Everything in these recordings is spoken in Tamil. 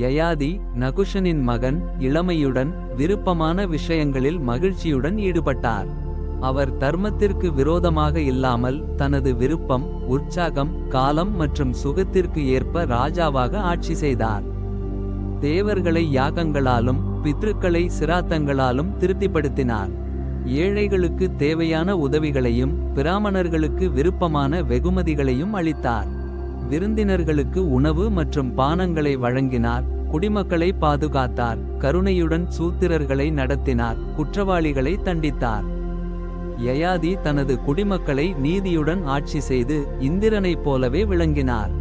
யயாதி நகுஷனின் மகன் இளமையுடன் விருப்பமான விஷயங்களில் மகிழ்ச்சியுடன் ஈடுபட்டார். அவர் தர்மத்திற்கு விரோதமாக இல்லாமல் தனது விருப்பம் உற்சாகம் காலம் மற்றும் சுகத்திற்கு ஏற்ப ராஜாவாக ஆட்சி செய்தார். தேவர்களை யாகங்களாலும் பித்ருக்களை சிராத்தங்களாலும் திருப்திப்படுத்தினார். ஏழைகளுக்கு தேவையான உதவிகளையும் பிராமணர்களுக்கு விருப்பமான வெகுமதிகளையும் அளித்தார். விருந்தினர்களுக்கு உணவு மற்றும் பானங்களை வழங்கினார் குடிமக்களை பாதுகாத்தார் கருணையுடன் சூத்திரர்களை நடத்தினார் குற்றவாளிகளை தண்டித்தார். யயாதி தனது குடிமக்களை நீதியுடன் ஆட்சி செய்து இந்திரனைப் போலவே விளங்கினார்.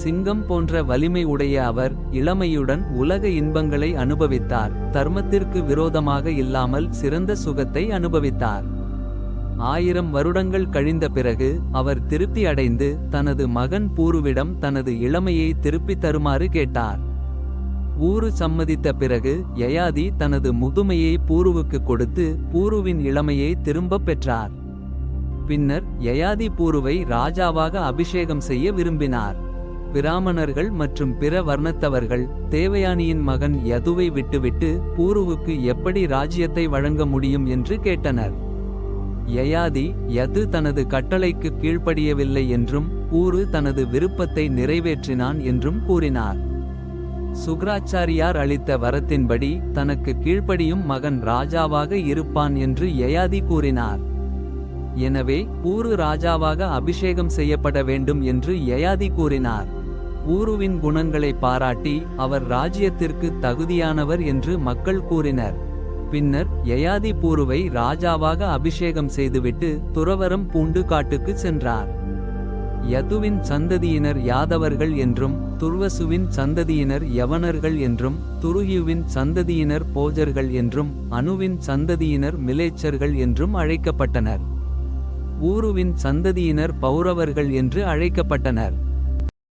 சிங்கம் போன்ற வலிமை உடைய அவர் இளமையுடன் உலக இன்பங்களை அனுபவித்தார் தர்மத்திற்கு விரோதமாக இல்லாமல் சிறந்த சுகத்தை அனுபவித்தார். ஆயிரம் வருடங்கள் கழிந்த பிறகு அவர் திருப்தி அடைந்து தனது மகன் பூருவிடம் தனது இளமையை திருப்பித் தருமாறு கேட்டார். ஊரு சம்மதித்த பிறகு யயாதி தனது முதுமையை பூருவுக்கு கொடுத்து பூருவின் இளமையை திரும்பப் பெற்றார். பின்னர் யயாதி பூருவை ராஜாவாக அபிஷேகம் செய்ய விரும்பினார். பிராமணர்கள் மற்றும் பிற வர்ணத்தவர்கள் தேவயானியின் மகன் யதுவை விட்டுவிட்டு பூருவுக்கு எப்படி ராஜ்யத்தை வழங்க முடியும் என்று கேட்டனர். யயாதி யது தனது கட்டளைக்கு கீழ்ப்படியவில்லை என்றும் ஊரு தனது விருப்பத்தை நிறைவேற்றினான் என்றும் கூறினார். சுக்ராச்சாரியார் அளித்த வரத்தின்படி தனக்கு கீழ்ப்படியும் மகன் ராஜாவாக இருப்பான் என்று யயாதி கூறினார். எனவே ஊரு ராஜாவாக அபிஷேகம் செய்யப்பட வேண்டும் என்று யயாதி கூறினார். ஊருவின் குணங்களை பாராட்டி அவர் ராஜ்யத்திற்கு தகுதியானவர் என்று மக்கள் கூறினர். பின்னர் யயாதி பூருவை ராஜாவாக அபிஷேகம் செய்துவிட்டு துறவரம் பூண்டு காட்டுக்கு சென்றார். யதுவின் சந்ததியினர் யாதவர்கள் என்றும் துர்வசுவின் சந்ததியினர் யவனர்கள் என்றும் துருயுவின் சந்ததியினர் போஜர்கள் என்றும் அணுவின் சந்ததியினர் மிலேச்சர்கள் என்றும் அழைக்கப்பட்டனர். ஊருவின் சந்ததியினர் பௌரவர்கள் என்று அழைக்கப்பட்டனர்.